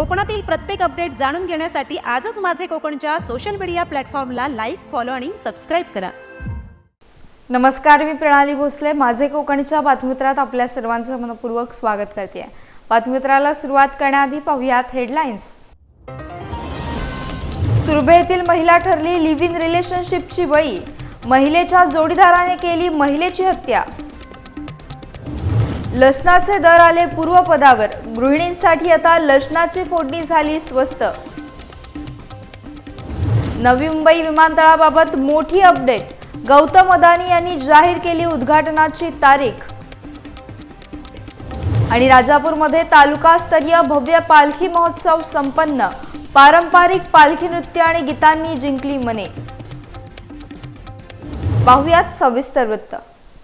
कोकणातील प्रत्येक अपडेट जाणून घेण्यासाठी आजच माझे कोकणच्या सोशल मीडिया प्लॅटफॉर्मला लाईक फॉलो आणि सबस्क्राईब करा. नमस्कार मी प्रणाली भोसले. माझे कोकणच्या बातमीत्रात आपल्या सर्वांचं मनपूर्वक स्वागत करते. बातमीत्राला सुरुवात करण्याआधी पाहुयात हेडलाईन्स तुर्भे येथील महिला ठरली लिव्ह इन रिलेशनशिपची बळी. महिलेच्या जोडीदाराने केली महिलेची हत्या. लसणाचे दर आले पूर्वपदावर. गृहिणींसाठी आता लसणाची फोडणी झाली स्वस्त. नवी मुंबई विमानतळाबाबत मोठी अपडेट. गौतम अदानी यांनी जाहीर केली उद्घाटनाची तारीख. आणि राजापूरमध्ये तालुकास्तरीय भव्य पालखी महोत्सव संपन्न. पारंपरिक पालखी नृत्य आणि गीतांनी जिंकली मने. पाहुयात सविस्तर वृत्त.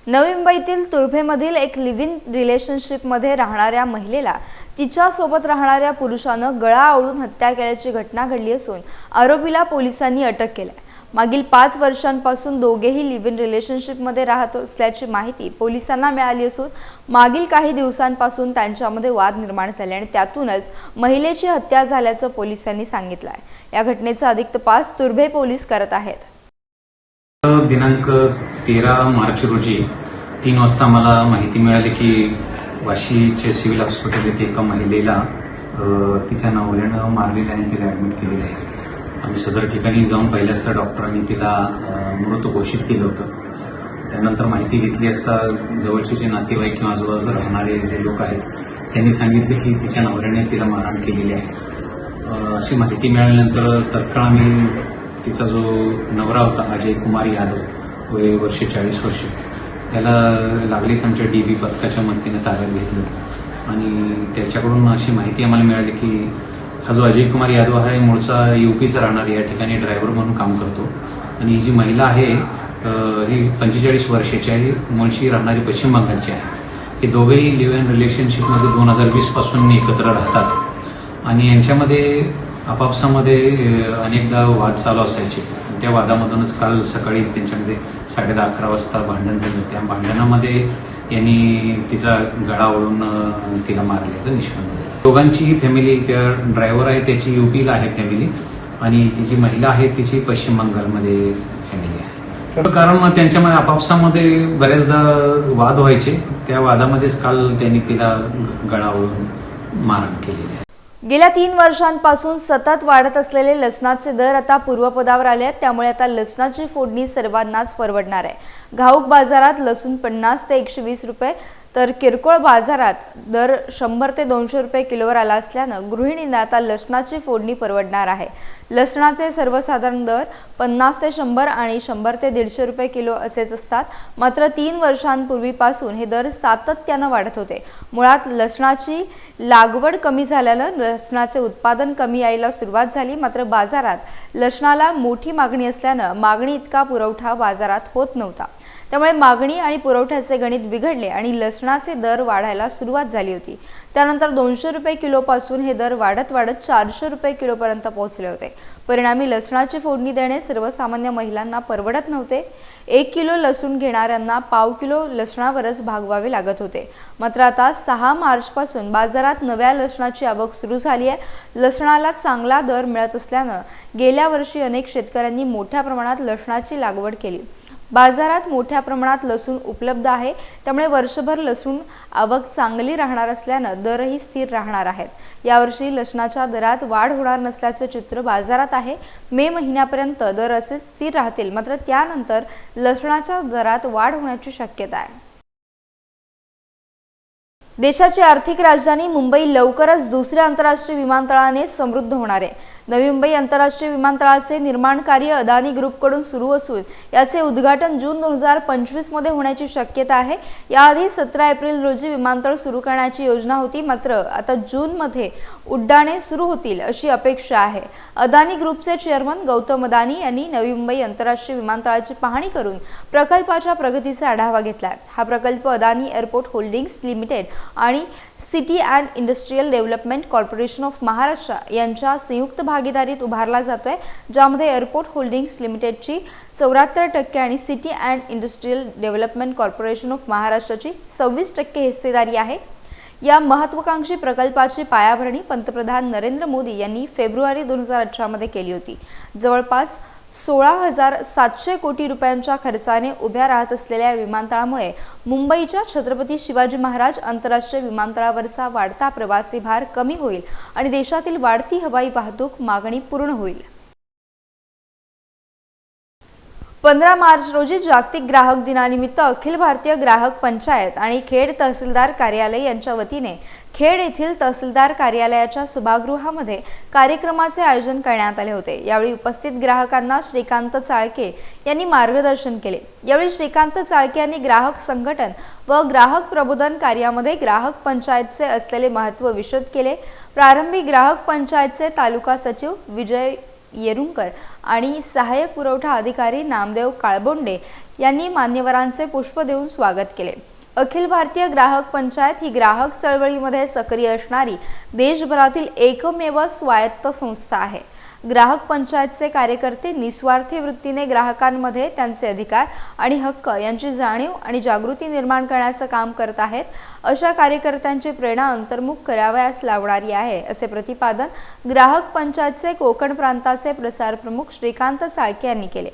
नवी मुंबईतील तुर्भेमधील एक लिव्ह इन रिलेशनशिपमध्ये राहणाऱ्या महिलेला तिच्यासोबत राहणाऱ्या पुरुषानं गळा आवळून हत्या केल्याची घटना घडली असून आरोपीला पोलिसांनी अटक केली मागील पाच वर्षांपासून दोघेही लिव्ह इन रिलेशनशिपमध्ये राहत असल्याची माहिती पोलिसांना मिळाली असून मागील काही दिवसांपासून त्यांच्यामध्ये वाद निर्माण झाले आणि त्यातूनच महिलेची हत्या झाल्याचं पोलिसांनी सांगितलं आहे या घटनेचा अधिक तपास तुर्भे पोलीस करत आहेत. दिनांक तेरा मार्च रोजी तीन वाजता मला माहिती मिळाली की वाशीचे सिव्हिल हॉस्पिटल येथे एका महिलेला तिच्या नवऱ्यानं मारलेलं आहे तिला ऍडमिट केलेलं आहे. आम्ही सदर ठिकाणी जाऊन पाहिलं असता डॉक्टरांनी तिला मृत घोषित केलं होतं. त्यानंतर माहिती घेतली असता जवळचे जे नातेवाईक किंवा आजूबाजूला राहणारे जे लोक आहेत त्यांनी सांगितले की तिच्या नवऱ्याने तिला मारहाण केलेली आहे. अशी माहिती मिळाल्यानंतर तत्काळ आम्ही तिचा जो नवरा होता अजय कुमार यादव वय वर्ष चाळीस वर्ष. त्याला लागलीच आमच्या डी बी पथकाच्या मदतीनं ताब्यात घेतलं. आणि त्याच्याकडून अशी माहिती आम्हाला मिळाली की हा जो अजय कुमार यादव आहे मूळचा युपीचा राहणार या ठिकाणी ड्रायव्हर म्हणून काम करतो. आणि ही जी महिला आहे ही पंचेचाळीस वर्षाची आहे मुळशी राहणारी पश्चिम बंगालची आहे. हे दोघेही लिव्ह इन रिलेशनशिपमध्ये दोन हजार वीसपासून एकत्र राहतात. आणि यांच्यामध्ये आपापसामध्ये अनेकदा वाद चालू असायचे. त्या वादामधूनच काल सकाळी त्यांच्यामध्ये साडे दहा अकरा वाजता भांडण झालं. त्या भांडणामध्ये यांनी तिचा गळा ओढून तिला मारल्याचं निष्पन्न झालं. दोघांची फॅमिली त्या ड्रायव्हर आहे त्याची युपीला आहे फॅमिली आणि तिची महिला आहे तिची पश्चिम बंगालमध्ये फॅमिली आहे. कारण त्यांच्यामध्ये आपापसामध्ये बऱ्याचदा वाद व्हायचे. त्या वादामध्येच काल त्यांनी तिला गळा ओढून मारण केलेली आहे. गेल्या तीन वर्षांपासून सतत वाढत असलेले लसणाचे दर आता पूर्वपदावर आले आहेत. त्यामुळे आता लसणाची फोडणी सर्वांनाच परवडणार आहे. घाऊक बाजारात लसूण पन्नास ते एकशे वीस रुपये तर किरकोळ बाजारात दर शंभर ते दोनशे रुपये किलोवर आला असल्यानं गृहिणींना आता लसणाची फोडणी परवडणार आहे. लसणाचे सर्वसाधारण दर पन्नास ते शंभर आणि शंभर ते दीडशे रुपये किलो असेच असतात. मात्र तीन वर्षांपूर्वीपासून हे दर सातत्यानं वाढत होते. मुळात लसणाची लागवड कमी झाल्यानं लसणाचे उत्पादन कमी यायला सुरुवात झाली. मात्र बाजारात लसणाला मोठी मागणी असल्यानं मागणी इतका पुरवठा बाजारात होत नव्हता. त्यामुळे मागणी आणि पुरवठ्याचे गणित बिघडले आणि लसणाचे दर वाढायला सुरुवात झाली होती. त्यानंतर दोनशे रुपये किलोपासून हे दर वाढत वाढत चारशे रुपये किलोपर्यंत पोहोचले होते. परिणामी लसणाची फोडणी देणे सर्वसामान्य महिलांना परवडत नव्हते. एक किलो लसूण घेणाऱ्यांना पाव किलो लसणावरच भागवावे लागत होते. मात्र आता सहा मार्चपासून बाजारात नव्या लसणाची आवक सुरू झाली आहे. लसणाला चांगला दर मिळत असल्यानं गेल्या वर्षी अनेक शेतकऱ्यांनी मोठ्या प्रमाणात लसणाची लागवड केली. बाजारात मोठ्या प्रमाणात लसूण उपलब्ध आहे. त्यामुळे वर्षभर लसूण आवक चांगली राहणार असल्यानं दरही स्थिर राहणार आहेत. यावर्षी लसणाच्या दरात वाढ होणार नसल्याचं चित्र बाजारात आहे. मे महिन्यापर्यंत दर असेच स्थिर राहतील. मात्र त्यानंतर लसणाच्या दरात वाढ होण्याची शक्यता आहे. देशाची आर्थिक राजधानी मुंबई लवकरच दुसऱ्या आंतरराष्ट्रीय विमानतळाने समृद्ध होणार आहे. नवी मुंबई आंतरराष्ट्रीय विमानतळाचे निर्माण कार्य अदानी ग्रुपकडून सुरू असून याचे उद्घाटन जून दोन हजार पंचवीसमध्ये होण्याची शक्यता आहे. याआधी सतरा एप्रिल रोजी विमानतळ सुरू करण्याची योजना होती मात्र आता जूनमध्ये उड्डाणे सुरू होतील अशी अपेक्षा आहे. अदानी ग्रुपचे चेअरमन गौतम अदानी यांनी नवी मुंबई आंतरराष्ट्रीय विमानतळाची पाहणी करून प्रकल्पाच्या प्रगतीचा आढावा घेतला. हा प्रकल्प अदानी एअरपोर्ट होल्डिंग्स लिमिटेड आणि city and industrial development corporation of Maharashtra यांच्या संयुक्त भागीदारीत उभारला जातोय ज्यामध्ये एअरपोर्ट होल्डिंग्स लिमिटेडची चौऱ्याहत्तर टक्के आणि city and industrial development corporation of महाराष्ट्राची सव्वीस टक्के हिस्सेदारी आहे. या महत्वाकांक्षी प्रकल्पाची पायाभरणी पंतप्रधान नरेंद्र मोदी यांनी फेब्रुवारी दोन हजार अठरामध्ये केली होती. जवळपास सोळा हजार सातशे कोटी रुपयांच्या खर्चाने उभ्या राहत असलेल्या विमानतळामुळे मुंबईच्या छत्रपती शिवाजी महाराज आंतरराष्ट्रीय विमानतळावरचा वाढता प्रवासी भार कमी होईल आणि देशातील वाढती हवाई वाहतूक मागणी पूर्ण होईल. पंधरा मार्च रोजी जागतिक ग्राहक दिनानिमित्त अखिल भारतीय ग्राहक पंचायत आणि खेड तहसीलदार कार्यालय यांच्या वतीने खेड येथील तहसीलदार कार्यालयाच्या सभागृहामध्ये कार्यक्रमाचे आयोजन करण्यात आले होते. यावेळी उपस्थित ग्राहकांना श्रीकांत चाळके यांनी मार्गदर्शन केले. यावेळी श्रीकांत चाळके यांनी ग्राहक संघटन व ग्राहक प्रबोधन कार्यामध्ये ग्राहक पंचायतचे असलेले महत्त्व विशद केले. प्रारंभी ग्राहक पंचायतचे तालुका सचिव विजय येरुंकर आणि सहाय्यक पुरवठा अधिकारी नामदेव काळबोंडे यांनी मान्यवरांचे पुष्प देऊन स्वागत केले. अखिल भारतीय ग्राहक पंचायत ही ग्राहक चळवळीमध्ये सक्रिय असणारी देशभरातील एकमेव स्वायत्त संस्था आहे. ग्राहक पंचायतचे कार्यकर्ते निस्वार्थी वृत्तीने ग्राहकांमध्ये त्यांचे अधिकार आणि हक्क यांची जाणीव आणि जागृती निर्माण करण्याचं काम करत आहेत. अशा कार्यकर्त्यांची प्रेरणा अंतर्मुख करावयास लावणारी आहे असे प्रतिपादन ग्राहक पंचायतचे कोकण प्रांताचे प्रसार प्रमुख श्रीकांत चाळके यांनी केले.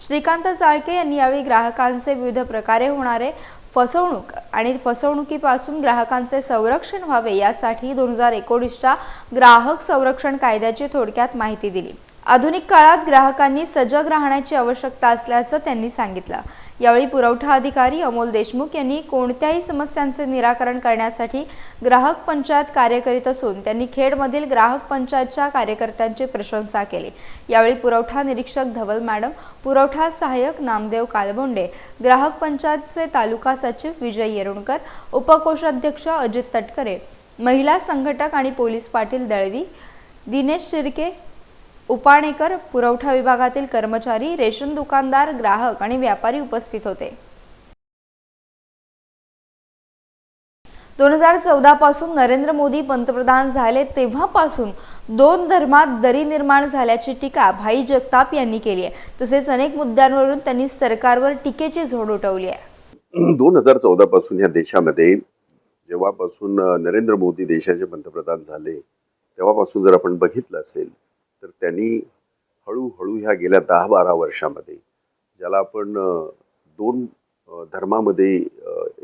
श्रीकांत चाळके यांनी यावेळी ग्राहकांचे विविध प्रकारे होणारे फसवणूक आणि फसवणुकीपासून ग्राहकांचे संरक्षण व्हावे यासाठी दोन हजार एकोणीसच्या ग्राहक संरक्षण कायद्याची थोडक्यात माहिती दिली. आधुनिक काळात ग्राहकांनी सजग राहण्याची आवश्यकता असल्याचं त्यांनी सांगितलं. यावेळी पुरवठा अधिकारी अमोल देशमुख यांनी कोणत्याही समस्यांचे निराकरण करण्यासाठी ग्राहक पंचायत कार्य करीत असून त्यांनी खेडमधील ग्राहक पंचायतच्या कार्यकर्त्यांची प्रशंसा केली. यावेळी पुरवठा निरीक्षक धवल मॅडम पुरवठा सहाय्यक नामदेव कालबोंडे ग्राहक पंचायतचे तालुका सचिव विजय येरुणकर उपकोषाध्यक्ष अजित तटकरे महिला संघटक आणि पोलीस पाटील दळवी दिनेश शिर्के उपाणेकर पुरवठा विभागातील कर्मचारी रेशन दुकानदार ग्राहक आणि व्यापारी उपस्थित होते. दोन हजार चौदा पासून नरेंद्र मोदी पंतप्रधान झाले तेव्हापासून दोन धर्मात दरी निर्माण झाल्याची टीका भाई जगताप यांनी केली आहे. तसेच अनेक मुद्द्यांवरून त्यांनी सरकारवर टीकेची झोड उठवली आहे. दोन हजार चौदा पासून या देशामध्ये जेव्हापासून नरेंद्र मोदी देशाचे पंतप्रधान झाले तेव्हापासून जर आपण बघितलं असेल तर त्यांनी हळूहळू ह्या गेल्या दहा बारा वर्षामध्ये ज्याला आपण दोन धर्मामध्ये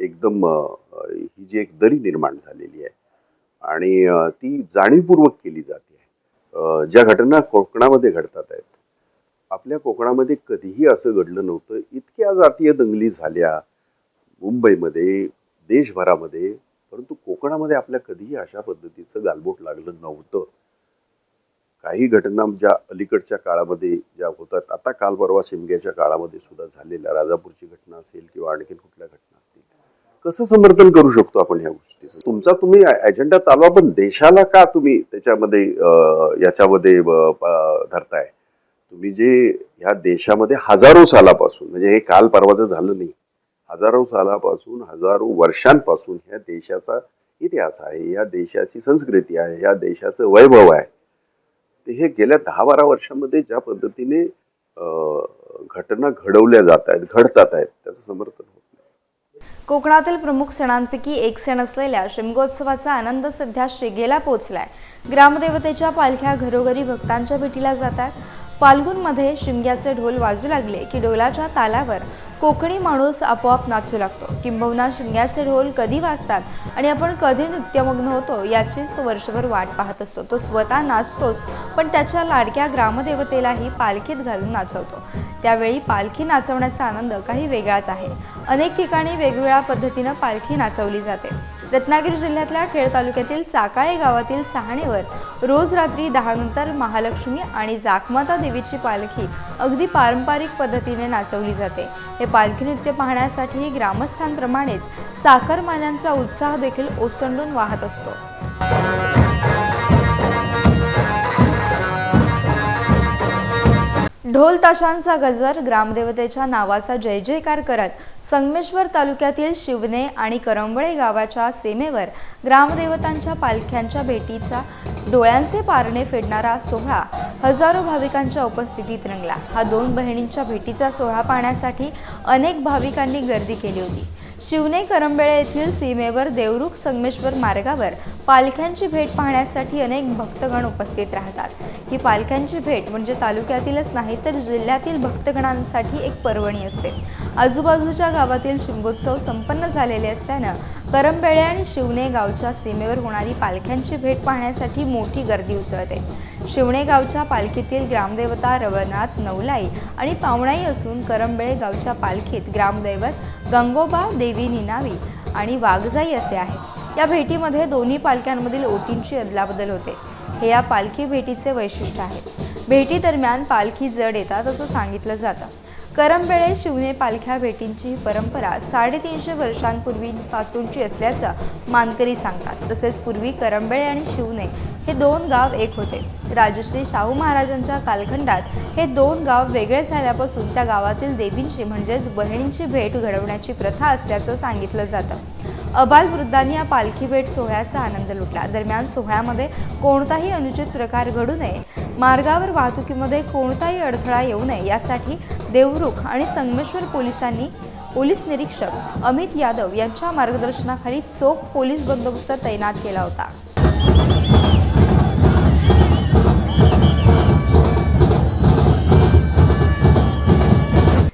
एकदम ही जी एक दरी निर्माण झालेली आहे आणि ती जाणीवपूर्वक केली जाते. आहे ज्या घटना कोकणामध्ये घडतात आहेत आपल्या कोकणामध्ये कधीही असं घडलं नव्हतं. इतक्या जातीय दंगली झाल्या मुंबईमध्ये देशभरामध्ये परंतु कोकणामध्ये आपल्या कधीही अशा पद्धतीचं गालबोट लागलं नव्हतं. काही घटना ज्या अलीकडच्या काळामध्ये ज्या होतात आता काल परवा शिमग्याच्या काळामध्ये सुद्धा झालेल्या राजापूरची घटना असेल किंवा आणखी कुठल्या घटना असतील कसं समर्थन करू शकतो आपण ह्या गोष्टीचं तुमचा तुम्ही एजेंडा चालवा पण देशाला का तुम्ही त्याच्यामध्ये याच्यामध्ये धरताय? तुम्ही जे ह्या देशामध्ये हजारो सालापासून म्हणजे हे काल परवाचं झालं नाही हजारो सालापासून हजारो वर्षांपासून ह्या देशाचा इतिहास आहे या देशाची संस्कृती आहे या देशाचं वैभव आहे. हे गेल्या दहा बारा वर्षामध्ये ज्या पद्धतीने अं, घटना घडवल्या जात आहेत घडतात आहेत त्याचं समर्थन होत कोकणातील प्रमुख सणांपैकी एक सण असलेल्या शिमगोत्सवाचा आनंद सध्या शिगेला पोहोचलाय. ग्रामदेवतेच्या पालख्या घरोघरी भक्तांच्या भेटीला जातात. फाल्गुनमध्ये शिमग्याचे ढोल वाजू लागले की डोलाच्या तालावर कोकणी माणूस आपोआप नाचू लागतो. किंबहुना शिमग्याचे ढोल कधी वाजतात आणि आपण कधी नृत्यमग्न होतो याचीच तो वर्षभर वाट पाहत असतो. तो स्वतः नाचतोच पण त्याच्या लाडक्या ग्रामदेवतेलाही पालखीत घालून नाचवतो. त्यावेळी पालखी नाचवण्याचा आनंद काही वेगळाच आहे. अनेक ठिकाणी वेगवेगळ्या पद्धतीनं पालखी नाचवली जाते. रत्नागिरी जिल्ह्यातल्या खेड तालुक्यातील चाकाळे गावातील सहाणेवर रोज रात्री दहा नंतर महालक्ष्मी आणि जाखमाता देवीची पालखी अगदी पारंपरिक पद्धतीने नाचवली जाते. हे पालखी नृत्य पाहण्यासाठी ग्रामस्थांप्रमाणेच चाकरमान्यांचा उत्साह देखील ओसंडून वाहत असतो. ढोल ताशांचा गजर ग्रामदेवतेच्या नावाचा जय जयकार करत संगमेश्वर तालुक्यातील शिवने आणि करंबळे गावाच्या सीमेवर ग्रामदेवतांच्या पालख्यांच्या भेटीचा डोळ्यांचे पारणे फेडणारा सोहळा हजारो भाविकांच्या उपस्थितीत रंगला. हा दोन बहिणींच्या भेटीचा सोहळा पाहण्यासाठी अनेक भाविकांनी गर्दी केली होती. शिवने करंबेळे येथील सीमेवर देवरुख संगमेश्वर मार्गावर पालख्यांची भेट पाहण्यासाठी अनेक भक्तगण उपस्थित राहतात. ही पालख्यांची भेट म्हणजे तालुक्यातीलच नाही तर जिल्ह्यातील भक्तगणांसाठी एक पर्वणी असते. आजूबाजूच्या गावातील शिमगोत्सव संपन्न झालेले असल्यानं करंबेळे आणि शिवणे गावच्या सीमेवर होणारी पालख्यांची भेट पाहण्यासाठी मोठी गर्दी उसळते. शिवणे गावच्या पालखीतील ग्रामदेवता रवनाथ नवलाई आणि पावणाई असून करंबेळे गावच्या पालखीत ग्रामदैवत गंगोबा देवी निनावी आणि वाघजाई असे आहेत. या भेटीमध्ये दोन्ही पालख्यांमधील ओटींची अदलाबदल होते. हे या पालखी भेटीचे वैशिष्ट्य आहे. भेटी दरम्यान पालखी जड येतात असं सांगितलं जातं. करंबेळे शिवने पालख्या भेटींची ही परंपरा साडेतीनशे वर्षांपूर्वीपासूनची असल्याचं मानकरी सांगतात. तसेच पूर्वी करंबेळे आणि शिवने हे दोन गाव एक होते. राजश्री शाहू महाराजांच्या कालखंडात हे दोन गाव वेगळे झाल्यापासून त्या गावातील देवींची म्हणजेच बहिणींची भेट घडवण्याची प्रथा असल्याचं सांगितलं जातं. अबाल वृद्धांनी या पालखी भेट सोहळ्याचा आनंद लुटला. दरम्यान सोहळ्यामध्ये कोणताही अनुचित प्रकार घडू नये मार्गावर वाहतुकीमध्ये कोणताही अडथळा येऊ नये यासाठी देवरुख आणि संगमेश्वर पोलिसांनी पोलीस निरीक्षक अमित यादव यांच्या मार्गदर्शनाखाली चोख पोलीस बंदोबस्त तैनात केला होता.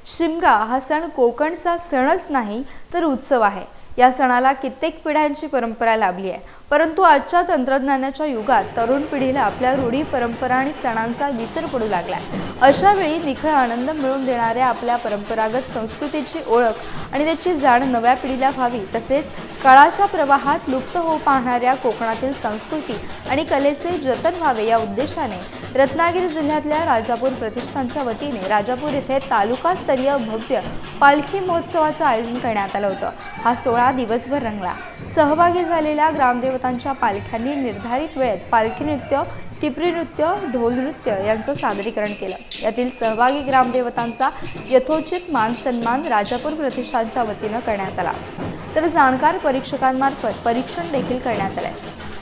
शिमगा हा सण कोकणचा सणच नाही तर उत्सव आहे. या सणाला कित्येक पिढ्यांची परंपरा लाभली आहे. परंतु आजच्या तंत्रज्ञानाच्या युगात तरुण पिढीला आपल्या रूढी परंपरा आणि सणांचा विसर पडू लागला अशा वेळी निखळ आनंद मिळवून देणाऱ्या आपल्या परंपरागत संस्कृतीची ओळख आणि त्याची जाण नव्या पिढीला व्हावी तसेच काळाच्या प्रवाहात लुप्त होऊ पाहणाऱ्या कोकणातील संस्कृती आणि कलेचे जतन व्हावे या उद्देशाने रत्नागिरी जिल्ह्यातल्या राजापूर प्रतिष्ठानच्या वतीने राजापूर येथे तालुकास्तरीय भव्य पालखी महोत्सवाचं आयोजन करण्यात आलं होतं. हा सोहळा दिवसभर रंगला. सहभागी झालेल्या ग्रामदेवतांच्या पालख्यांनी निर्धारित वेळेत पालखी नृत्य टिपरी नृत्य ढोल नृत्य यांचं सादरीकरण केलं. यातील सहभागी ग्रामदेवतांचा यथोचित मान सन्मान राजापूर प्रतिष्ठानच्या वतीनं करण्यात आला. तर जाणकार परीक्षकांमार्फत परीक्षण देखील करण्यात आलंय.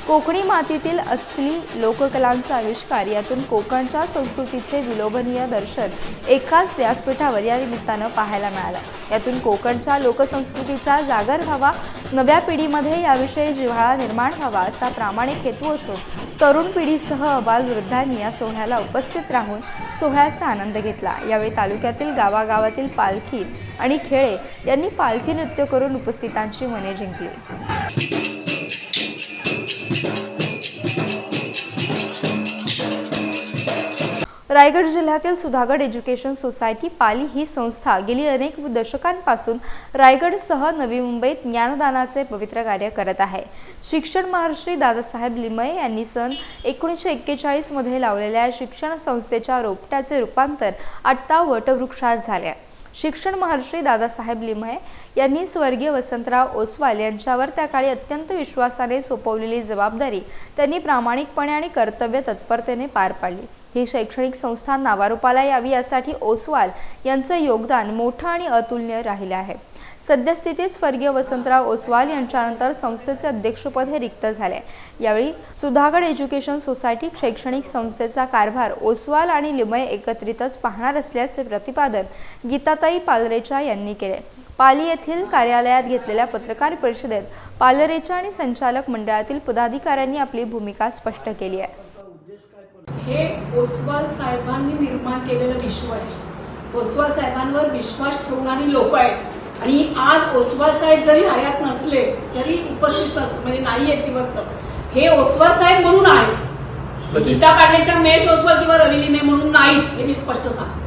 कोकणी मातीतील असली लोककलांचा आविष्कार यातून कोकणच्या संस्कृतीचे विलोभनीय दर्शन एकाच व्यासपीठावर या निमित्तानं पाहायला मिळालं. यातून कोकणच्या लोकसंस्कृतीचा जागर व्हावा नव्या पिढीमध्ये याविषयी जिव्हाळा निर्माण व्हावा असा प्रामाणिक हेतू असून तरुण पिढीसह अबाल वृद्धांनी या सोहळ्याला उपस्थित राहून सोहळ्याचा आनंद घेतला. यावेळी तालुक्यातील गावागावातील पालखी आणि खेळे यांनी पालखी नृत्य करून उपस्थितांची मने जिंकली. रायगड जिल्ह्यातील सुधागड एज्युकेशन सोसायटी पाली ही संस्था गेली अनेक दशकांपासून रायगडसह नवी मुंबईत ज्ञानदानाचे पवित्र कार्य करत आहे. शिक्षण महर्षी दादासाहेब लिमये यांनी सन एकोणीसशे एक्केचाळीसमध्ये लावलेल्या शिक्षण संस्थेच्या रोपट्याचे रूपांतर आत्ता वटवृक्षात झाले आहे. शिक्षण महर्षी दादासाहेब लिमये यांनी स्वर्गीय वसंतराव ओसवाल यांच्यावर त्या काळी अत्यंत विश्वासाने सोपवलेली जबाबदारी त्यांनी प्रामाणिकपणे आणि कर्तव्य तत्परतेने पार पाडली. ही शैक्षणिक संस्था नावारूपाला यावी यासाठी ओसवाल यांचं योगदान मोठं आणि अतुलनीय राहिलं आहे. सद्यस्थितीत स्वर्गीय वसंतराव ओसवाल यांच्यानंतर संस्थेचे अध्यक्षपद हे रिक्त झाले. यावेळी सुधागड एज्युकेशन सोसायटी शैक्षणिक संस्थेचा कारभार ओसवाल आणि लिमय एकत्रितच पाहणार असल्याचे प्रतिपादन गीताताई पालरेचा यांनी केले. पाली येथील कार्यालयात घेतलेल्या पत्रकार परिषदेत पालरेचा आणि संचालक मंडळातील पदाधिकाऱ्यांनी आपली भूमिका स्पष्ट केली आहे. हे ओसवाल साहेबांनी निर्माण केलेलं विश्व आहे. ओसवाल साहेबांवर विश्वास ठेवणारी लोक आहेत. आणि आज ओसवाल साहेब जरी हयात नसले जरी उपस्थित म्हणजे नाही आहेत जिवंत हे ओसवाल साहेब म्हणून आहे गीता पाडलेच्या मेष ओसवाल किंवा रवी लिमे म्हणून नाही हे मी स्पष्ट सांगतो.